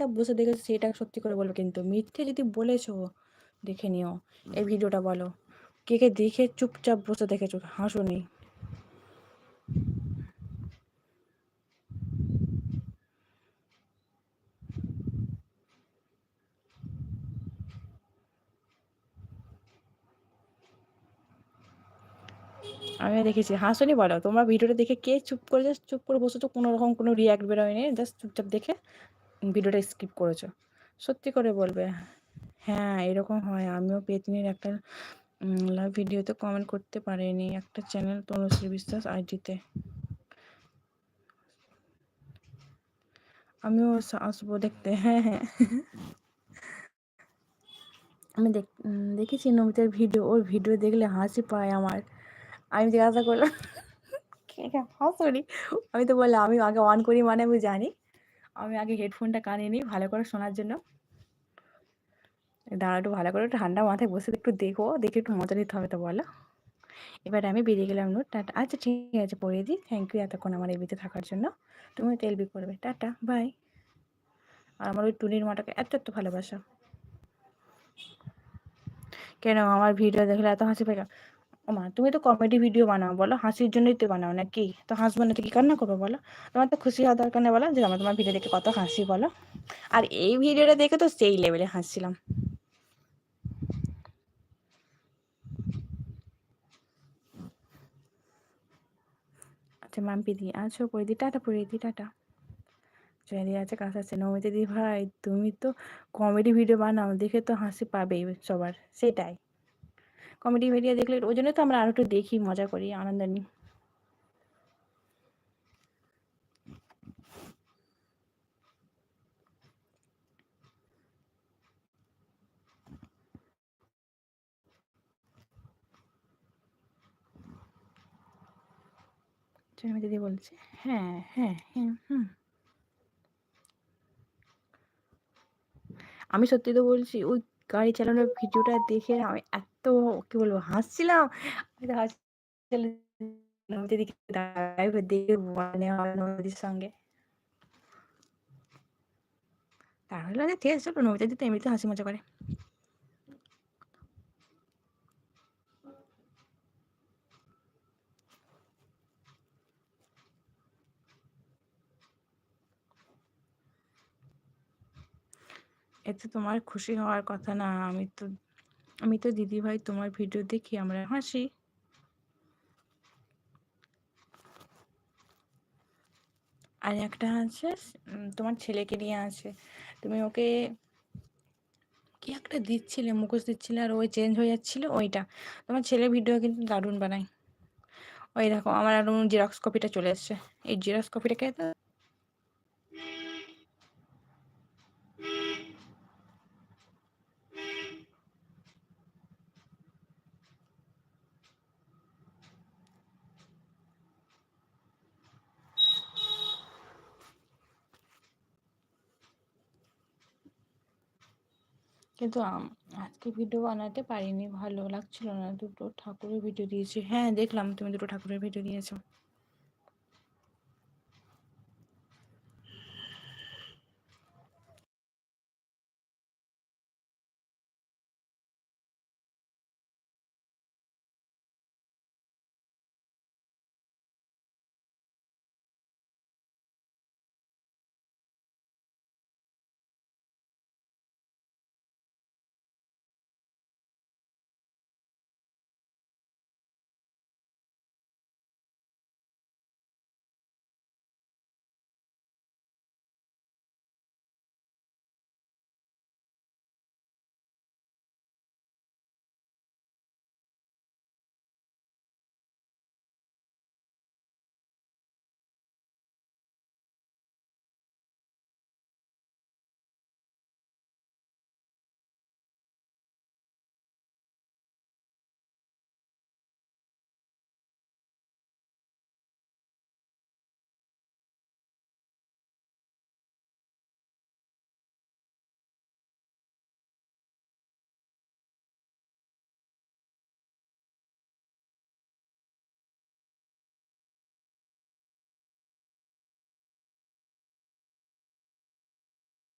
চুপচাপ বসে দেখেছ সেটা সত্যি করে বলবে কিন্তু। মিথ্যে যদি বলেছ দেখে নিও। এই ভিডিওটা বলো। কে কে দেখে চুপচাপ বসে দেখেছ? হাসো নি। আমিও দেখেছি। হাসনি বলো। তোমরা ভিডিওটা দেখে কে চুপ করে জাস্ট চুপ করে বসেছো? কোনো রকম কোনো রিয়াক্ট বেরোয়নি। জাস্ট চুপচাপ দেখে ভিডিওটা স্কিপ করেছ। সত্যি করে বলবে। হ্যাঁ এরকম হয়। আমিও পেতনির একটা লাভ ভিডিওতে কমেন্ট করতে পারিনি। একটা চ্যানেল তনুশ্রী বিশ্বাস আইডিতে আমিও আসব দেখতে। হ্যাঁ হ্যাঁ। আমি দেখেছি নমিতার ভিডিও ওর ভিডিও দেখলে হাসি পায় আমার। আমি জিজ্ঞাসা করলাম আমি তো বললাম, আমি আগে অন করি মানে আমি জানি। আমি আগে হেডফোনটা কানে নিই, ভালো করে শোনার জন্য। দাঁড়া একটু ভালো করে ঠান্ডা মাথায় বসে একটু দেখো, দেখে একটু মজা নিতে হবে তো বলো। এবার আমি বেরিয়ে গেলাম নোট, টাটা। আচ্ছা ঠিক আছে, পড়িয়ে দিই। থ্যাংক ইউ এতক্ষণ আমার এই বিতে থাকার জন্য। তুমি তেল বি করবে। টাটা বাই আর আমার ওই টুনির মাটাকে এত এত ভালোবাসা। কেন, আমার ভিডিও দেখলে এত হাসি পাই ও মা, তুমি তো কমেডি ভিডিও বানাও বলো, হাসির জন্যই তো বানাও নাকি? তো হাসবো না তো কি কান্না করব বলো? তোমার তো খুশি হওয়ার দরকার নেই বলো যে, আমার তোমার ভিডিও দেখে কত হাসি বলো। আর এই ভিডিওটা দেখে তো সেই লেভেলে হাসছিলাম। আচ্ছা মাম্পি দি, আছো পরে দি, টাটা পরে দি, টাটা। আছে, কাছে আছে, নমিতা দি, ভাই, তুমি তো কমেডি ভিডিও বানাও, দেখে তো হাসি পাবেই সবার, সেটাই। কমেডি ভিডিও দেখলে ওই জন্য তো আমরা আরও একটু দেখি, মজা করি, আনন্দ নিই। দিদি বলছে হ্যাঁ হ্যাঁ হ্যাঁ হুম। আমি সত্যি তো বলছি, ওই গাড়ি চালানোর ভিডিওটা দেখে আমি এত, কি বলব, হাসছিলাম। দেখে মানে নদীর সঙ্গে। তাহলে ঠিক আছে, চলো নদীতে দিতে এমনিতে হাসি মজা করে। এতে তোমার খুশি হওয়ার কথা না। আমি তো আমি তো দিদি ভাই তোমার ভিডিও দেখি, আমরা হাসি। আর একটা আছে তোমার ছেলেকে নিয়ে আছে। তুমি ওকে কি একটা দিচ্ছিলে, মুখোশ দিচ্ছিলে, আর ওই চেঞ্জ হয়ে যাচ্ছিল ওইটা। তোমার ছেলে ভিডিও কিন্তু দারুণ বানায়। ওই দেখো, আমার আর জেরক্স কপিটা চলে এসছে। এই জেরক্স কপিটাকে কিন্তু আজকে ভিডিও বানাতে পারিনি, ভালো লাগছিল না। দুটো ঠাকুরের ভিডিও দিয়েছি। হ্যাঁ দেখলাম, তুমি দুটো ঠাকুরের ভিডিও দিয়েছ।